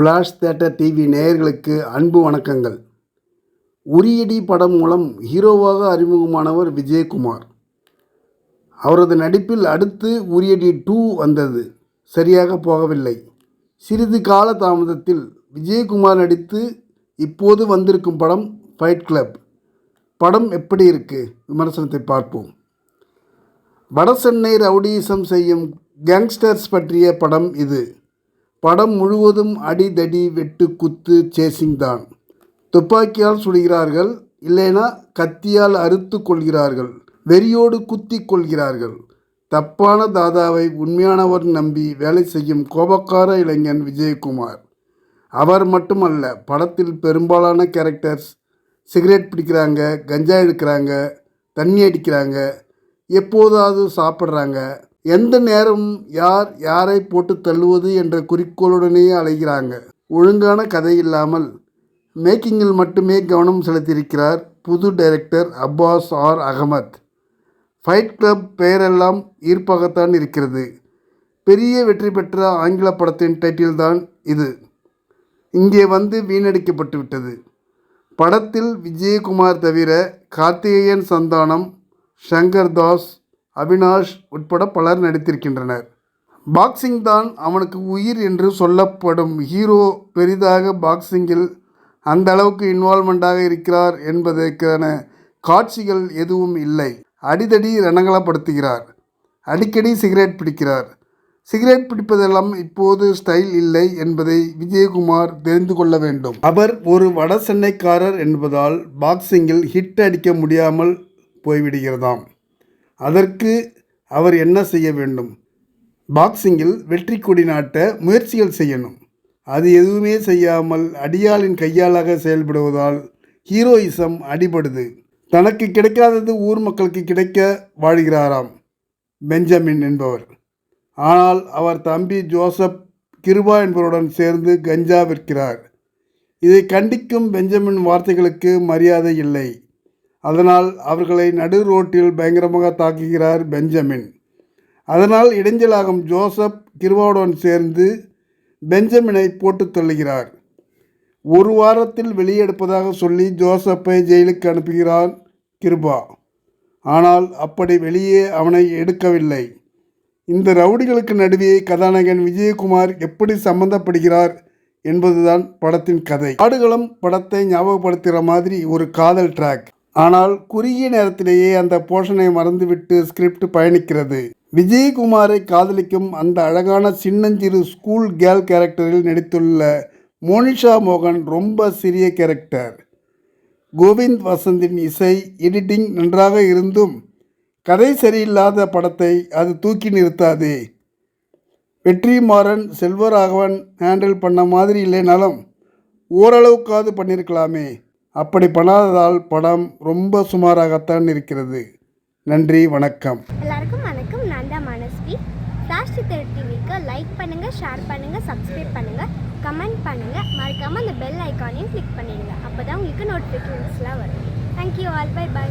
Flash theatre TV நேயர்களுக்கு அன்பு வணக்கங்கள். உரியடி படம் மூலம் ஹீரோவாக அறிமுகமானவர் விஜயகுமார். அவரது நடிப்பில் அடுத்து உரியடி டூ வந்தது. சரியாக போகவில்லை. சிறிது கால தாமதத்தில் விஜயகுமார் நடித்து இப்போது வந்திருக்கும் படம் ஃபைட் கிளப் படம் எப்படி இருக்கு? விமர்சனத்தை பார்ப்போம். வடசென்னை ரவுடிசம் செய்யும் கேங்ஸ்டர்ஸ் பற்றிய படம் இது. படம் முழுவதும் அடிதடி வெட்டு குத்து சேசிங் தான் துப்பாக்கியால் சுடுகிறார்கள் இல்லைனா கத்தியால் அறுத்து கொள்கிறார்கள் வெறியோடு குத்தி கொள்கிறார்கள். தப்பான தாதாவை உண்மையானவர் நம்பி வேலை செய்யும் கோபக்கார இளைஞன் விஜயகுமார். அவர் மட்டுமல்ல படத்தில் பெரும்பாலான கேரக்டர்ஸ் சிகரெட் பிடிக்கிறாங்க கஞ்சா எடுக்கிறாங்க தண்ணி அடிக்கிறாங்க எப்போதாவது சாப்பிட்றாங்க எந்த நேரம் யார் யாரை போட்டு தள்ளுவது என்ற குறிக்கோளுடனே அலைகிறாங்க. ஒழுங்கான கதை இல்லாமல் மேக்கிங்கில் மட்டுமே கவனம் செலுத்தியிருக்கிறார் புது director Abbas R Ahmed. Fight club பெயரெல்லாம் ஈர்ப்பாகத்தான் இருக்கிறது. பெரிய வெற்றி பெற்ற ஆங்கில படத்தின் டைட்டில் தான் இது. இங்கே வந்து வீணடிக்கப்பட்டு விட்டது. படத்தில் விஜயகுமார் தவிர கார்த்திகேயன் சந்தானம் ஷங்கர் தாஸ் அவினாஷ் உட்பட பலர் நடித்திருக்கின்றனர். பாக்ஸிங் தான் அவனுக்கு உயிர் என்று சொல்லப்படும் ஹீரோ பெரிதாக பாக்ஸிங்கில் அந்த அளவுக்கு இன்வால்மெண்ட்டாக இருக்கிறார் என்பதற்கான காட்சிகள் எதுவும் இல்லை. அடிதடி ரணங்கலப்படுத்துகிறார் அடிக்கடி சிகரெட் பிடிக்கிறார். சிகரெட் பிடிப்பதெல்லாம் இப்போது ஸ்டைல் இல்லை என்பதை விஜயகுமார் தெரிந்து கொள்ள வேண்டும். அவர் ஒரு வட சென்னைக்காரர் என்பதால் பாக்ஸிங்கில் ஹிட் அடிக்க முடியாமல் போய்விடுகிறதாம். அதற்கு அவர் என்ன செய்ய வேண்டும்? பாக்ஸிங்கில் வெற்றி கொடி நாட்ட முயற்சிகள் செய்யணும். அது எதுவுமே செய்யாமல் அடியாளின் கையாளாக செயல்படுவதால் ஹீரோயிசம் அடிபடுது. தனக்கு கிடைக்காதது ஊர் மக்களுக்கு கிடைக்க வாழ்கிறாராம் பெஞ்சமின் என்பவர். ஆனால் அவர் தம்பி ஜோசப் கிருபா என்பவருடன் சேர்ந்து கஞ்சா விற்கிறார். இதை கண்டிக்கும் பெஞ்சமின் வார்த்தைகளுக்கு மரியாதை இல்லை. அதனால் அவர்களை நடு ரோட்டில் பயங்கரமாக தாக்குகிறார் பெஞ்சமின். அதனால் இடைஞ்சலாகும் ஜோசப் கிருவாவுடன் சேர்ந்து பெஞ்சமினை போட்டு தள்ளுகிறார். ஒரு வாரத்தில் வெளியெடுப்பதாக சொல்லி ஜோசப்பை ஜெயிலுக்கு அனுப்புகிறான் கிருபா. ஆனால் அப்படி வெளியே அவனை எடுக்கவில்லை. இந்த ரவுடிகளுக்கு நடுவே கதாநாயகன் விஜயகுமார் எப்படி சம்பந்தப்படுகிறார் என்பதுதான் படத்தின் கதை. ஆடுகளும் படத்தை ஞாபகப்படுத்துகிற மாதிரி ஒரு காதல் ட்ராக் ஆனால் குறுகிய நேரத்திலேயே அந்த போஷனை மறந்துவிட்டு ஸ்கிரிப்ட் பயணிக்கிறது. விஜயகுமாரை காதலிக்கும் அந்த அழகான சின்னஞ்சிறு ஸ்கூல் கேர்ள் கேரக்டரில் நடித்துள்ள மோனிஷா மோகன் ரொம்ப சிறிய கேரக்டர் கோவிந்த் வசந்தின் இசை எடிட்டிங் நன்றாக இருந்தும் கதை சரியில்லாத படத்தை அது தூக்கி நிறுத்தாதே. வெற்றிமாறன் செல்வராகவன் ஹேண்டில் பண்ண மாதிரி இல்லைனாலும் ஓரளவுக்காவது பண்ணியிருக்கலாமே அப்படி பண்ணாததால் படம் ரொம்ப சுமாராகத்தான் இருக்கிறது. நன்றி வணக்கம். எல்லாருக்கும் வணக்கம். நான் தான் மனஸ்வி. ஃப்ளாஷ் சித்தர் டிவிக்கு லைக் பண்ணுங்கள் ஷேர் பண்ணுங்கள் சப்ஸ்கிரைப் பண்ணுங்கள் கமெண்ட் பண்ணுங்கள் மறக்காமல் அந்த பெல் ஐக்கானையும் கிளிக் பண்ணிடுங்க. அப்போ தான் உங்களுக்கு நோட்டிஃபிகேஷன்ஸ்லாம் வரும். Thank you all by by